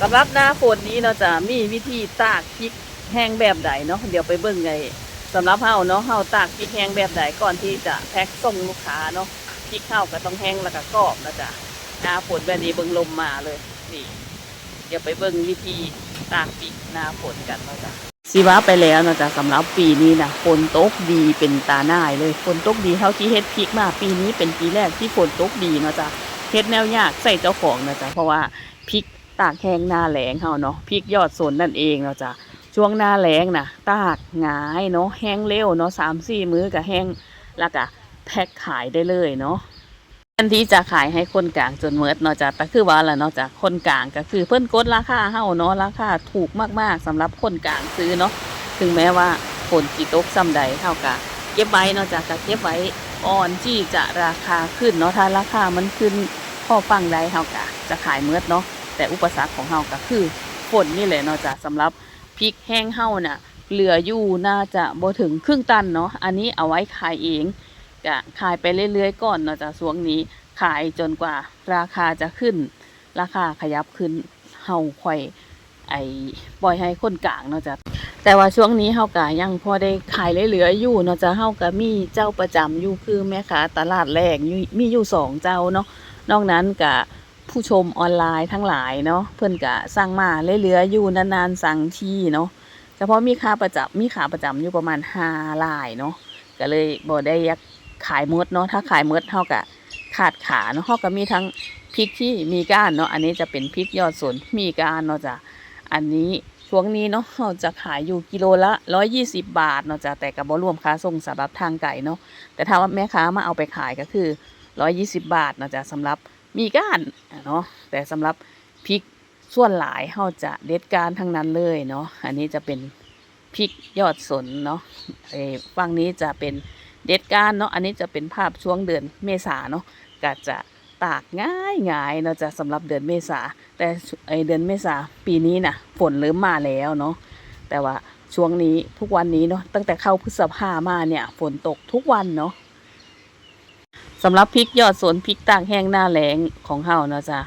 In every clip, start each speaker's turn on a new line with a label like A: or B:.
A: สำหรับหน้าฝนนี้เราจะมีวิธีตากพริกแห้งแบบใดเนาะเดี๋ยวไปเบิ่งไงสำหรับเฮาเนาะเฮาตากพริกแห้งแบบใดก่อนที่จะแพ็คส่งลูกค้าเนาะพริกเฮาก็ต้องแห้งแล้วก็กรอบนะจ๊ะหน้าฝนแบบนี้เบิ่งลมมาเลยนี่เดี๋ยวไปเบิ่งวิธีตากพริกหน้าฝนกันเนาะจ๊ะสิว่าไปแล้วนะจ๊ะสำหรับปีนี้นะฝนตกดีเป็นตาหน้ายเลยฝนตกดีเท่าที่เฮ็ดพริกมาปีนี้เป็นปีแรกที่ฝนตกดีเนาะจ๊ะเฮ็ดแนวยากใส่เจ้าของนะจ๊ะเพราะว่าพริก ตากแห้งหน้าแหลงเฮาเนาะพริกยอดสนนั่นเองเนาะจ้ะช่วงหน้าแหลงนะตากหงายเนาะแห้งเร็วเนาะสามสี่มื้อก็แห้งแล้วก็แพ็คขายได้เลยเนาะอันที่จะขายให้คนกลางจนเมิดเนาะจ้ะแต่คือว่าละเนาะจ้ะคนกลางก็คือเพิ่นกดราคาเฮาเนาะราคาถูกมากๆสำหรับคนกลางซื้อเนาะถึงแม้ว่าฝนสิตกซ้ำใดเฮาก็เก็บไว้เนาะจ้ะก็เก็บไว้อ่อนที่จะราคาขึ้นเนาะถ้าราคามันขึ้นพอฟังได้เฮาก็จะขายเมิดเนาะ แต่อุปสรรคของเฮาก็คือฝนนี่แหละเนาะจ้ะสำหรับพริกแห้งเฮาน่ะเหลืออยู่น่าจะบ่ถึงครึ่งตันเนาะอันนี้เอาไว้ขายเองก็ขายไปเรื่อยๆก่อนเนาะจ้ะช่วงนี้ขายจนกว่าราคาจะขึ้น ราคาขยับขึ้นเฮาค่อยไอ้ปล่อยให้คนกลางเนาะจ้ะแต่ว่าช่วงนี้เฮาก็ยังพอได้ขายเหลือๆอยู่เนาะจ้ะเฮาก็มีเจ้าประจำอยู่คือแม่ค้าตลาดแรกมีอยู่สองเจ้าเนาะนอกนั้นก็ ผู้ชมออนไลน์ทั้งหลายเนาะเพื่อนกะสั่งมาเรื่อยๆอยู่นานๆสั่งที่เนาะเฉพาะมีค่าประจำมีขาประจำอยู่ประมาณห้าลายเนาะก็เลยบ่ได้ยักขายมดเนาะถ้าขายมดเท่ากับขาดขาเนาะเท่ากับมีทั้งพริกที่มีก้านเนาะอันนี้จะเป็นพริกยอดสนมีก้านเนาะจ้ะอันนี้ช่วงนี้เนาะเราจะขายอยู่กิโลละร้อยยี่สิบบาทเนาะจ้ะแต่กับบ่รวมค่าส่งสำหรับทางไก่เนาะแต่ถ้าว่าแม่ค้ามาเอาไปขายก็คือร้อยยี่สิบบาทเนาะจ้ะสำหรับ มีก้านเนาะแต่สำหรับพริกส่วนหลายเขาจะเด็ดก้านทั้งนั้นเลยเนาะอันนี้จะเป็นพริกยอดสนเนาะไอ้ฝั่งนี้จะเป็นเด็ดก้านเนาะอันนี้จะเป็นภาพช่วงเดือนเมษาเนาะก็จะตากง่ายง่ายๆเนาะจะสำหรับเดือนเมษา แต่ไอเดือนเมษาปีนี้น่ะฝนเริ่มมาแล้วเนาะแต่ว่าช่วงนี้ทุกวันนี้เนาะตั้งแต่เข้าพฤษภามาเนี่ยฝนตกทุกวันเนาะ สำหรับพริกยอดสวนพริกตากแห้งหน้าแล้งของเฮาเนาะจ้ะ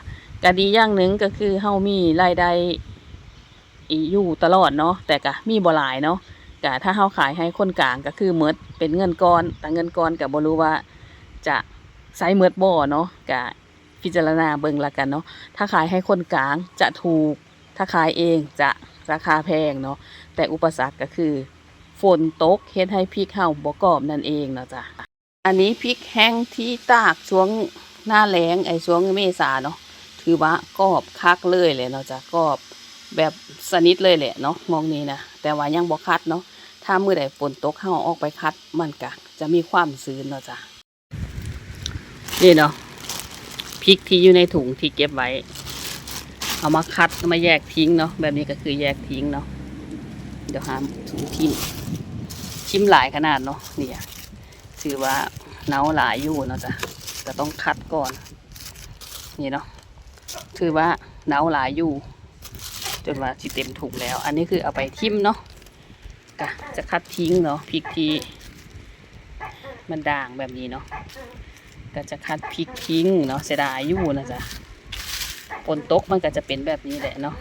A: ก็ดีอย่างหนึ่งก็คือเฮามีรายได้อีอยู่ตลอดเนาะแต่ก็มีบ่หลายเนาะก็ถ้าเฮาขายให้คนกลางก็คือเมดเป็นเงินก้อนแต่เงินก้อนก็บ่รู้ว่าจะใช้เมดบ่เนาะก็พิจารณาเบิ่งละกันเนาะถ้าขายให้คนกลางจะถูก ถ้าขายเองจะราคาแพงเนาะแต่อุปสรรคก็คือ ฝนตกเฮ็ดให้พริกเฮาบ่กรอบนั่นเองเนาะจ้ะ อันนี้พริกแห้งที่ตากช่วงหน้าแล้งไอ้ช่วงเมษาเนาะถือว่ากรอบคักเลยเลยเนาะจ้ะกรอบแบบสนิทเลยแหละเนาะมองนี้นะแต่ว่ายังบ่คัดเนาะถ้าเมื่อใดฝนตกเฮาออกไปคัดมันก็จะมีความชื้นเนาะจ้ะนี่เนาะพริกที่อยู่ในถุงที่เก็บไว้ เอามาคัดมาแยกทิ้งเนาะแบบนี้ก็คือแยกทิ้งเนาะเดี๋ยวหาถุงทิ้งชิมหลายขนาดเนาะเนี่ย ถือว่าเน่าหลายอยู่เนาะจ้ะจะต้องคัดก่อน นี่เนาะถือว่าเน่าหลายอยู่ จนว่าสิเต็มถุงแล้ว อันนี้คือเอาไปทิมเนาะกะจะคัดทิ้งเนาะพริกที่มันด่างแบบนี้เนาะก็จะคัดพริกทิ้งเนาะเสียดายอยู่นะจ๊ะฝนตกมันก็จะเป็นแบบนี้แหละเนาะ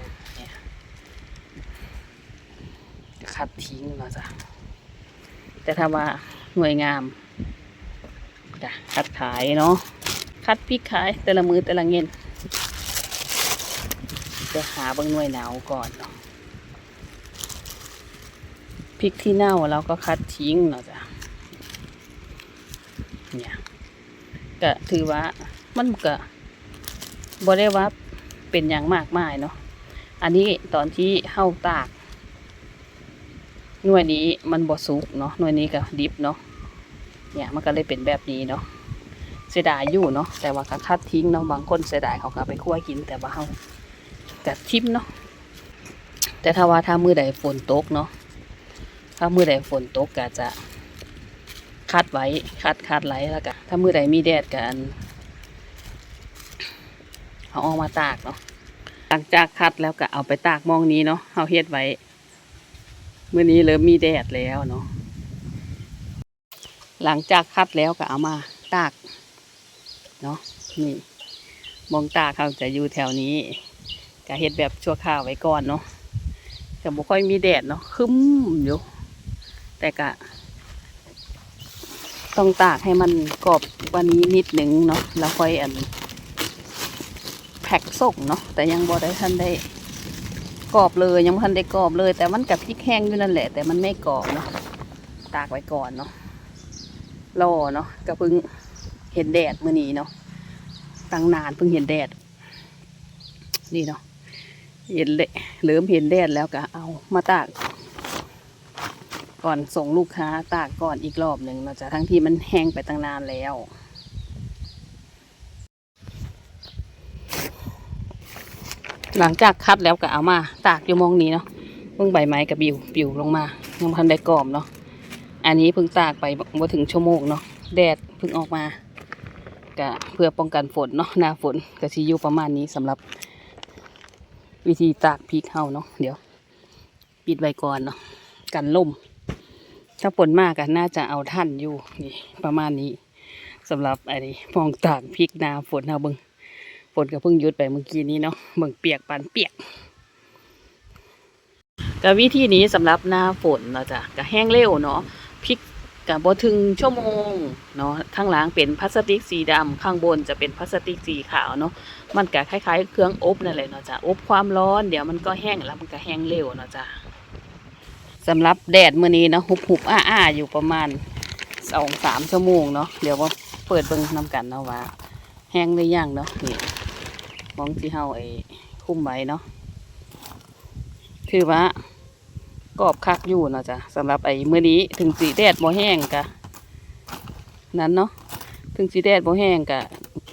A: คัดทิ้งเนาะจ้ะแต่ถ้าว่าหน่วยงาม จ้ะคัดขายเนาะคัดพริกขายแต่ละมือแต่ละเงินจะหาบางหน่วยหนาวก่อนเนาะพริกที่เน่าเราก็คัดทิ้งเนาะจ้ะเนี่ยก็ถือว่ามันก็บ่ได้ว่าเป็นอย่างมากมายเนาะอันนี้ตอนที่เฮาตากหน่วยนี้มันบ่สุกเนาะหน่วยนี้ก็ดิบเนาะ เนี่ยมันก็เลยเป็นแบบนี้เนาะเสียดายอยู่เนาะแต่ว่าก็คัดทิ้งเนาะบางคนเสียดายเขาก็ไปคั่วกินแต่ว่าเขาจะทิมเนาะแต่ถ้าว่าถ้ามือใดฝนตกเนาะถ้ามือใดฝนตกก็จะคัดไว้คัดคัดไหลแล้วก็ถ้ามือใดมีแดดกันเอาออกมาตากเนาะหลังจากคัดแล้วก็เอาไปตากมองนี้เนาะเอาเฮ็ดไว้เมื้อนี้เริ่มมีแดดแล้วเนาะ หลังจากคัดแล้วก็เอามาตากเนาะนี่มองตากเขาจะอยู่แถวนี้ก็เฮ็ดแบบชั่วคราวไว้ก่อนเนาะแต่บ่ค่อยมีแดดเนาะคึ้มอยู่แต่ก็ต้องตากให้มันกรอบว่านี้นิดหนึ่งเนาะแล้วค่อยอันแพ็คส่งเนาะแต่ยังบ่ได้ทันได้กรอบเลยยังบ่ทันได้กรอบเลย แต่มันกับพริกแห้งอยู่นั่นแหละ แต่มันไม่กรอบเนาะตากไว้ก่อนเนาะ รอเนาะก็เพิ่งเห็นแดดเมื้อนี้เนาะตั้งนานเพิ่งเห็นแดด นี่เนาะเห็นเลยเริ่มเห็นแดดแล้วก็เอามาตาก ก่อนส่งลูกค้าตากก่อนอีกรอบหนึ่งเนาะจ้ะทั้งที่มันแห้งไปตั้งนานแล้วหลังจากคัดแล้วก็เอามาตากอยู่มองนี้เนาะเพิ่งใบไม้กับบิวปิวลงมายังบ่ทันได้กรอบเนาะ อันนี้เพิ่งตากไปบ่ถึงชั่วโมงเนาะแดดเพิ่งออกมาก็เพื่อป้องกันฝนเนาะหน้าฝนก็สิอยู่ประมาณนี้สำหรับ วิธีตากพริกเฮาเนาะเดี๋ยว ปิดไว้ก่อนเนาะกันลมถ้าฝนมากก็น่าจะเอาท่านอยู่นี่ประมาณนี้สำหรับไอ้นี่มองตากพริกหนาฝนเฮาเบิ่งฝนก็เพิ่งหยุดไปเมื่อกี้นี้เนาะเบิ่งเปียกปานเปียกก็วิธีนี้สำหรับหน้าฝนเนาจะก็แห้งเร็วเนาะ พริกก็บ่ถึงชั่วโมงเนาะข้างหลังเป็นพลาสติกสีดำข้างบนจะเป็นพลาสติกสีขาวเนาะมันก็คล้ายๆ เครื่องอบนั่นแหละเนาะจ้ะอบความร้อนเดี๋ยวมันก็แห้งแล้วมันก็แห้งเร็วเนาะจ้ะสำหรับแดดมื้อนี้เนาะหุบหุบอ้าอ้าอยู่ประมาณสองสามชั่วโมงเนาะเดี๋ยวว่าเปิดเบิ่งนำกันเนาะว่า แห้งหรือยังเนาะนี่มองที่เฮาไอ้คุ้มไว้เนาะคือว่า กรอบคักอยู่เนาะจ้ะสำหรับไอ้มื้อนี้ถึงสีแดดบ่แห้งกะนั้นเนาะถึงสีแดดบ่แห้งกะ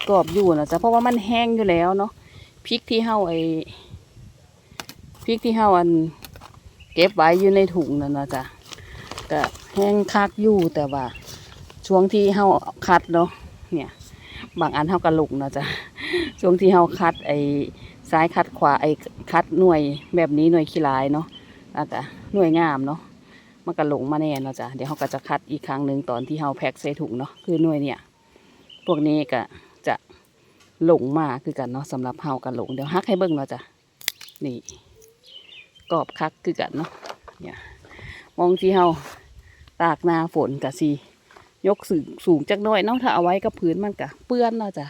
A: กรอบอยู่เนาะจ้ะเพราะว่ามันแห้งอยู่แล้วเนาะพริกที่เฮาไอ้พริกที่เฮาอันเก็บไว้อยู่ในถุงนั่นนะจ๊ะก็แห้งคักอยู่แต่ว่า ช่วงที่เฮาคัดเนาะเนี่ย บางอันเฮากระลุกเนาะจ๊ะช่วงที่เฮาคัดไอ้ซ้ายคัดขวาไอ้คัดหน่วยแบบนี้หน่วยขี้ลายเนาะ แล้วก็หน่วยงามเนาะมันก็หลงมาแน่เนาะจ๊ะเดี๋ยวเฮาก็จะคัดอีกครั้งหนึ่งตอนที่เฮาแพ็คใส่ถุงเนาะคือหน่วยเนี่ย พวกนี้ก็จะหลงมาคือกันเนาะสำหรับเฮากันหลงเดี๋ยวฮักให้เบิ่งเนาะจ๊ะนี่กรอบคักคือกันเนาะเนี่ยมองที่เฮาตากนาฝนกะสียกสูงสูงจักน้อยเนาะถ้าเอาไว้กับพื้นมันกะเปื้อนเนาะจ้ะ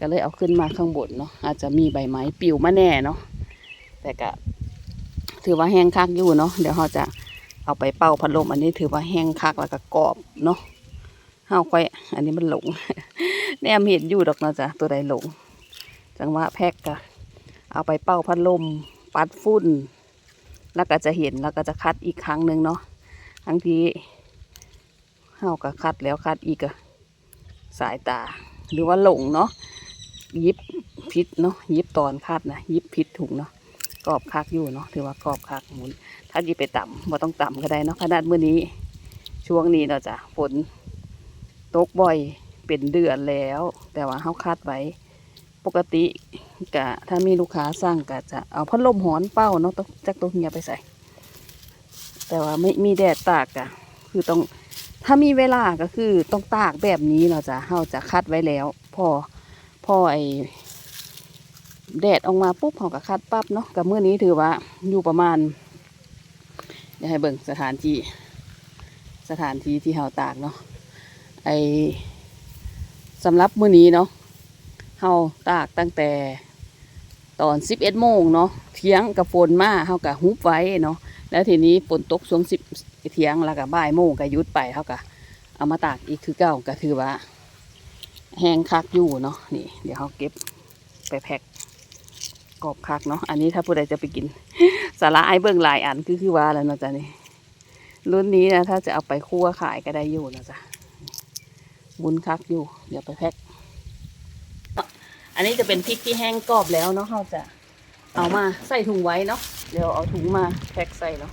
A: ก็เลยเอาขึ้นมาข้างบนเนาะอาจจะมีใบไม้ปิวมาแน่เนาะแต่ก็ ถือว่าแห้งคักอยู่เนาะเดี๋ยวเราจะเอาไปเป่าพัดลมอันนี้ถือว่าแห้งคักแล้วก็กรอบเนาะเฮาค่อยอันนี้มันหลงแนมเห็นอยู่ดอกเนาะจ้ะตัวใดหลง จังหวะแพ็กกะเอาไปเป่าพัดลมปัดฝุ่นแล้วก็จะเห็นแล้วก็จะคัดอีกครั้งหนึ่งเนาะทั้งที่เฮาก็คัดแล้วคัดอีกอะสายตา หรือว่าหลงเนาะยิบพิษเนาะยิบตอนคัดนะยิบพิษถุงเนาะ กรอบคักอยู่เนาะถือว่ากรอบคักหมุน ถ้ายิไปต่ำบ่ต้องต่ำก็ได้เนาะขนาดมื้อนี้ช่วงนี้เราจะฝนตกบ่อยเป็นเดือนแล้ว แต่ว่าเฮาคัดไว้ปกติกะถ้ามีลูกค้าสั่งก็จะเอาพัดลมหอนเป้าเนาะต้องจากตัวเฮียไปใส่ แต่ว่าไม่มีแดดตากอะคือต้องถ้ามีเวลาก็คือต้องตากแบบนี้เราจะเฮาจะคัดไว้แล้ว พอพอไอ แดดออกมาปุ๊บเขาก็คัดปั๊บเนาะกับเมื่อนี้ถือว่าอยู่ประมาณเดี๋ยวให้เบิ่งสถานที่สถานที่ที่เฮาตากเนาะไอสำหรับมื้อนี้เนาะเฮาตากตั้งแต่ตอน 11โมงเนาะเที่ยงกับฝนมาเฮาก็ฮุบไว้เนาะแล้วทีนี้ฝนตกช่วง10เที่ยงแล้วก็บ่ายโมงก็หยุดไปเฮาก็เอามาตากอีกคือเก่าก็ถือว่าแห้งคักอยู่เนาะนี่ เดี๋ยวเฮาเก็บไปแพ็คก อบคักเนาะอันนี้ถ้าผู้ใดจะไปกินสาระไอเบิ่งหลายอันคือคือว่าแล้วเนาะจ๊ะนี่รุ่นนี้นะถ้าจะเอาไปคั่วขายก็ได้อยู่นะจ๊ะบุญคักอยู่ เดี๋ยวไปแพ็คอันนี้จะเป็นพริกที่แห้งกรอบแล้วเนาะเราจะเอามาใส่ถุงไว้เนาะเดี๋ยวเอาถุงมาแพ็คใส่เนาะ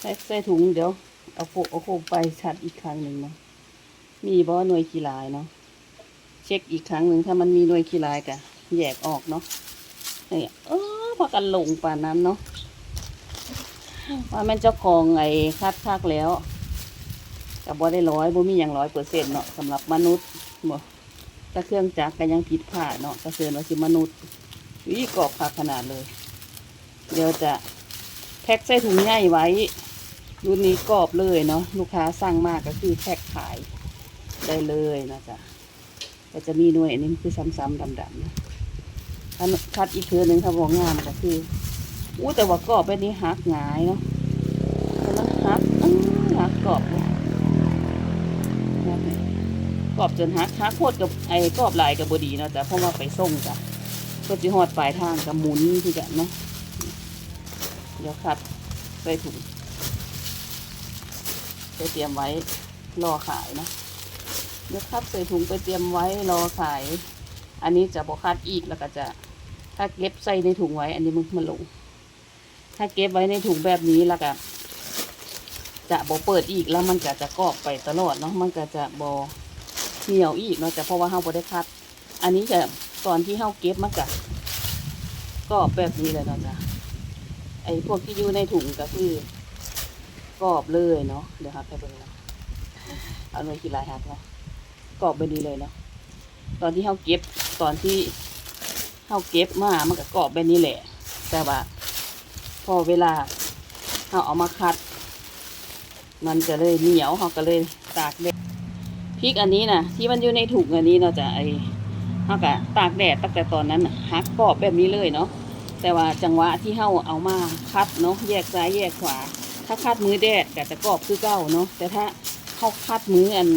A: แพ็คใส่ถุงเดี๋ยวเอาโคเอาโคไปชัดอีกครั้งหนึ่งเนาะมีบ่หน่วยกีฬายเนาะเช็คอีกครั้งหนึ่งถ้ามันมีหน่วยกีฬายกะ แยกออกเนาะเนี่ยเออพอกันลงป่านนั้นเนาะว่าแม่เจ้าของไอ้คัดคักแล้วกับบ่ได้ร้อยบ่มีอย่างร้อยเปอร์เซ็นต์เนาะสำหรับมนุษย์บ่ถ้าเครื่องจักรก็ยังผิดพลาดเนาะก็เสือนว่าสิมนุษย์วิกรอบค่ะขนาดเลย เดี๋ยวจะแพ็คใส่ถุงใหญ่ไว้รุ่นนี้กรอบเลยเนาะลูกค้าสั่งมากก็คือแพ็คขายได้เลยนะจ๊ะก็จะมีหน่วยอันนี้คือซ้ำๆดำๆนะ ถ้าคัดอีกเทือหนึ่งถ้าบอกงามก็คืออู้แต่ว่ากรอบแบบนี้หักหงายเนาะแต่มันหักอื้อหักกรอบเลยหักรอบจนหักหักโคตรกับไอ้กรอบลายกับบดีเนาะแต่เพราะว่าไปส่งจ้ะก็จะหอดปลายทางกับหมุนที่จะเนาะเดี๋ยวคัดใส่ถุงไปเตรียมไว้รอขายนะเดี๋ยวคัดใส่ถุงไปเตรียมไว้รอขาย อันนี้จะบอคัดอีกแล้วก็จะ ถ้าเก็บใส่ในถุงไว้ อันนี้มันมันลง ถ้าเก็บไว้ในถุงแบบนี้แล้วก็จะบอเปิดอีกแล้วมันก็จะกรอบไปตลอดเนาะมันก็จะบอเหนียวอีกเนาะแต่เพราะว่าเฮาบ่ได้คัด อันนี้จะตอนที่เฮาเก็บมันก็กรอบแบบนี้เลยเนาะจ้ะไอ้พวกที่อยู่ในถุงก็คือกรอบเลยเนาะเดี๋ยวครับไปเบิ่งเนาะเอาเลยกี่ลายหักเนาะกรอบไปดีเลยเนาะตอนที่เขาเก็บตอนที่ เขาเก็บมามันก็กรอบแบบนี้แหละ แต่ว่า พอเวลาเขาเอามาคัด มันจะเลยเหนียวเขาก็เลยตากแดดพริกอันนี้นะที่มันอยู่ในถุงอันนี้เนาจะไอเขาก็ตากแดดตั้งแต่ตอนนั้นหักกรอบแบบนี้เลยเนาะแต่ว่าจังหวะที่เขาเอามาคัดเนาะแยกซ้ายแยกขวา ถ้าคัดมือแดดก็จะกรอบคือเก้าเนาะแต่ถ้าเขาคัดมืออัน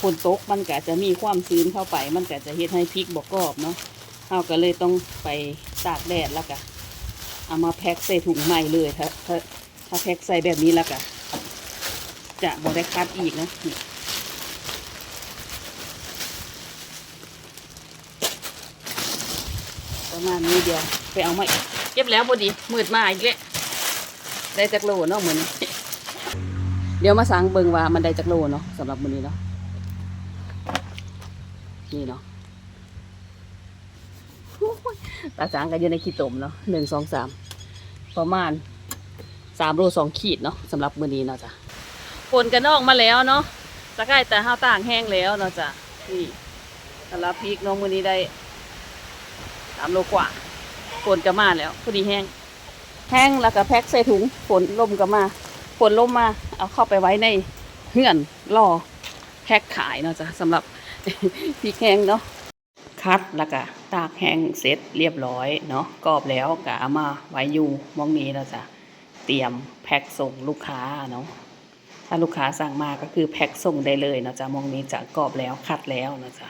A: ฝนตกมันก็จะมีความชื้นเข้าไป มันก็จะเฮ็ดให้พริกบกกรอบเนาะ เราก็เลยต้องไปตากแดดแล้วก็เอามาแพ็คใส่ถุงใหม่เลยถ้าถ้าถ้าแพ็คใส่แบบนี้แล้วก็จะบ่ได้คัดอีกนะประมาณนี้เดียวไปเอามาเก็บแล้วพอดีมืดมาอีกแล้วได้จักโลเนาะมือนเดี๋ยวมาสั่งเบิงว่ามันได้จักโลเนาะสำหรับมือนี้เนาะนี่เนาะ ตาจางกันอยู่ในขี้ตมเนาะหนึ่งสองสามประมาณสามโลสองขีดเนาะสำหรับมือนี้เนาะจ้ะฝนกันออกมาแล้วเนาะตะไคร้แต่ห้าวต่างแห้งแล้วเนาะจ้ะนี่สำหรับพริกเน้องมือนี้ได้สามโลกว่าฝนก็มาแล้วพอดีแห้ง แห้งแล้วก็แพ็คใส่ถุงฝนลมก็มาฝนลมมา เอาเข้าไปไว้ในเหื่อนรอแพ็คขายเนาะจ้ะสำหรับพริกแห้งเนาะคัดแล้วก็ ตากแห้งเสร็จเรียบร้อยเนาะกรอบแล้วกะเอามาไว้อยู่มองนี้แล้วจ้ะเตรียมแพ็คส่งลูกค้าเนาะถ้าลูกค้าสั่งมาก็คือแพ็คส่งได้เลยเนาะจ้ะมองนี้จะกรอบแล้วคัดแล้วนะจ๊ะ